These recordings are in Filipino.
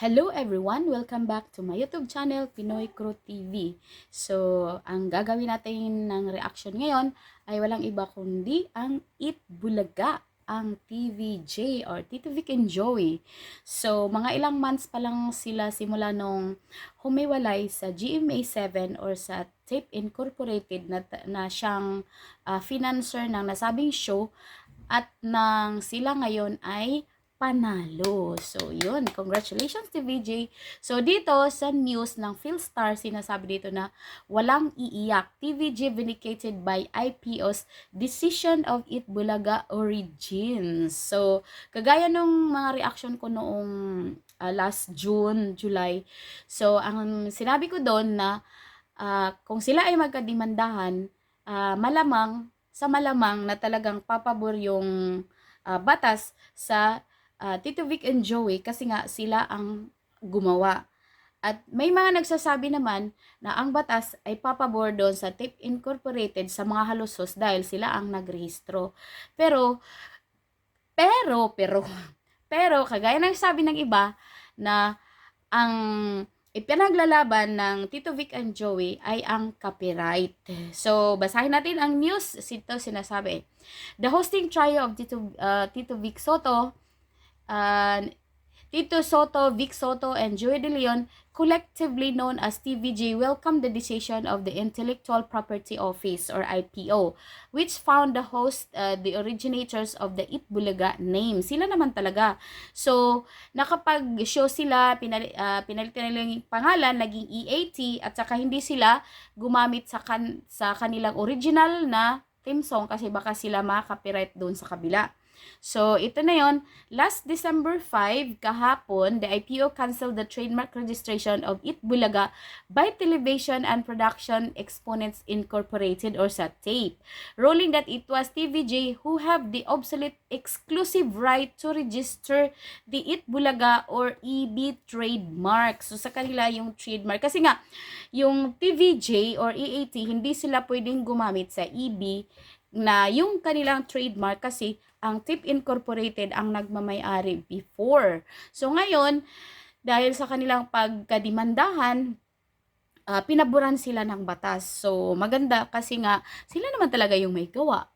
Hello everyone! Welcome back to my YouTube channel, Pinoy Crew TV. So, ang gagawin natin ng reaction ngayon ay walang iba kundi ang Eat Bulaga, ang TVJ or Tito Vic and Joey. So, mga ilang months pa lang sila simula nung humiwalay sa GMA7 or sa Tape Incorporated na, na siyang uh, financer ng nasabing show at nang sila ngayon ay panalo. So, yun. Congratulations to VJ. So, dito sa news ng Philstar, sinasabi dito na walang iiyak. TVJ vindicated by IPO's decision of It Bulaga Origins. So, kagaya nung mga reaction ko noong uh, last June, July. So, ang sinabi ko doon na uh, kung sila ay magkadimandahan, uh, malamang, sa malamang na talagang papabor yung uh, batas sa uh, Tito Vic and Joey kasi nga sila ang gumawa. At may mga nagsasabi naman na ang batas ay papabor doon sa Tape Incorporated sa mga halusos dahil sila ang nagrehistro. Pero, pero, pero, pero, kagaya ng sabi ng iba na ang ipinaglalaban ng Tito Vic and Joey ay ang copyright. So, basahin natin ang news. Ito sinasabi. The hosting trio of Tito, uh, Tito Vic Soto uh, Tito Soto, Vic Soto, and Joey De Leon, collectively known as TVJ, welcomed the decision of the Intellectual Property Office or IPO, which found the host, uh, the originators of the Itbulaga name. Sila naman talaga. So, nakapag-show sila, pinali, uh, pinalitan nila yung pangalan, naging EAT, at saka hindi sila gumamit sa, kan, sa kanilang original na theme song kasi baka sila makaka-copyright doon sa kabila. So, ito na yon Last December 5, kahapon, the IPO canceled the trademark registration of It Bulaga by Television and Production Exponents Incorporated or sa TAPE, ruling that it was TVJ who have the obsolete exclusive right to register the It Bulaga or EB trademark. So, sa kanila yung trademark. Kasi nga, yung TVJ or EAT, hindi sila pwedeng gumamit sa EB na yung kanilang trademark kasi ang Tip Incorporated ang nagmamayari before. So ngayon, dahil sa kanilang pagkadimandahan, uh, pinaboran sila ng batas. So maganda kasi nga sila naman talaga yung may gawa.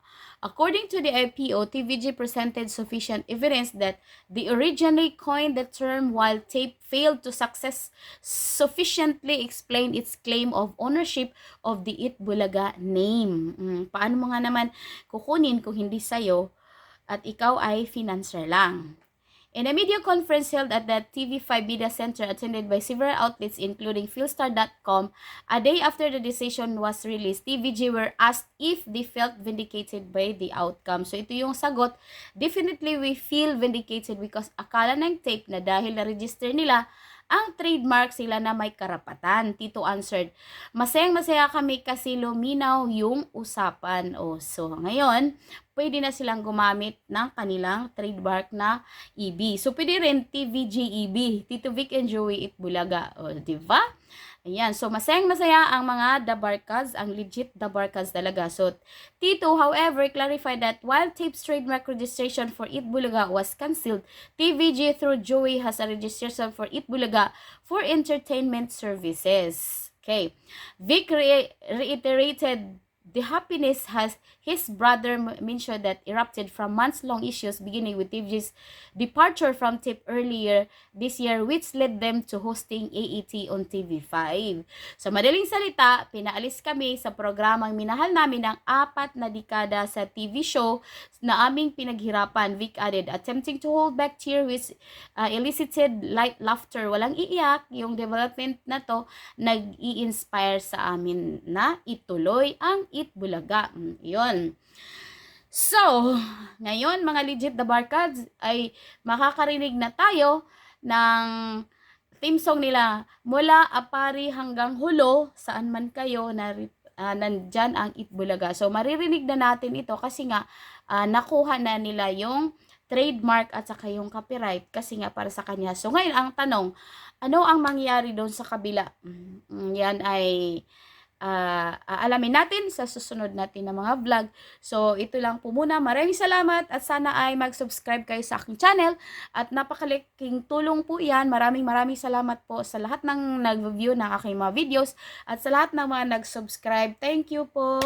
According to the IPO, TVG presented sufficient evidence that they originally coined the term while tape failed to success sufficiently explain its claim of ownership of the Itbulaga name. Mm, paano mo nga naman kukunin kung hindi sa'yo at ikaw ay financer lang? In a media conference held at the TV5 Media Center attended by several outlets including Philstar.com, a day after the decision was released, TVG were asked if they felt vindicated by the outcome. So ito yung sagot, definitely we feel vindicated because akala ng tape na dahil na-register nila ang trademark sila na may karapatan. Tito answered, masayang masaya kami kasi luminaw yung usapan. O, so ngayon, pwede na silang gumamit ng kanilang trademark na EB. So, pwede rin TVGEB, Tito Vic and Joey Itbulaga. O, di ba? Ayan. So, masayang masaya ang mga Dabarkas, ang legit Dabarkas talaga. So, Tito, however, clarified that while Tape's trademark registration for Itbulaga was cancelled, TVG through Joey has a registration for Itbulaga for entertainment services. Okay. Vic re reiterated the happiness has his brother mentioned that erupted from months-long issues beginning with TV's departure from TIP earlier this year which led them to hosting AET on TV5. Sa madaling salita, pinaalis kami sa programang minahal namin ng apat na dekada sa TV show na aming pinaghirapan, Vic added, attempting to hold back tear which uh, elicited light laughter. Walang iiyak, yung development na to nag-i-inspire sa amin na ituloy ang It Bulaga. Mm, yun. So, ngayon mga legit the barkads ay makakarinig na tayo ng theme song nila mula apari hanggang hulo saan man kayo na uh, nandyan ang Itbulaga. So, maririnig na natin ito kasi nga uh, nakuha na nila yung trademark at saka yung copyright kasi nga para sa kanya. So, ngayon ang tanong, ano ang mangyayari doon sa kabila? Mm, yan ay ah, aalamin natin sa susunod natin na mga vlog. So, ito lang po muna. Maraming salamat at sana ay mag-subscribe kayo sa aking channel at napakaliking tulong po yan. Maraming maraming salamat po sa lahat ng nag-view ng aking mga videos at sa lahat ng mga nag-subscribe. Thank you po.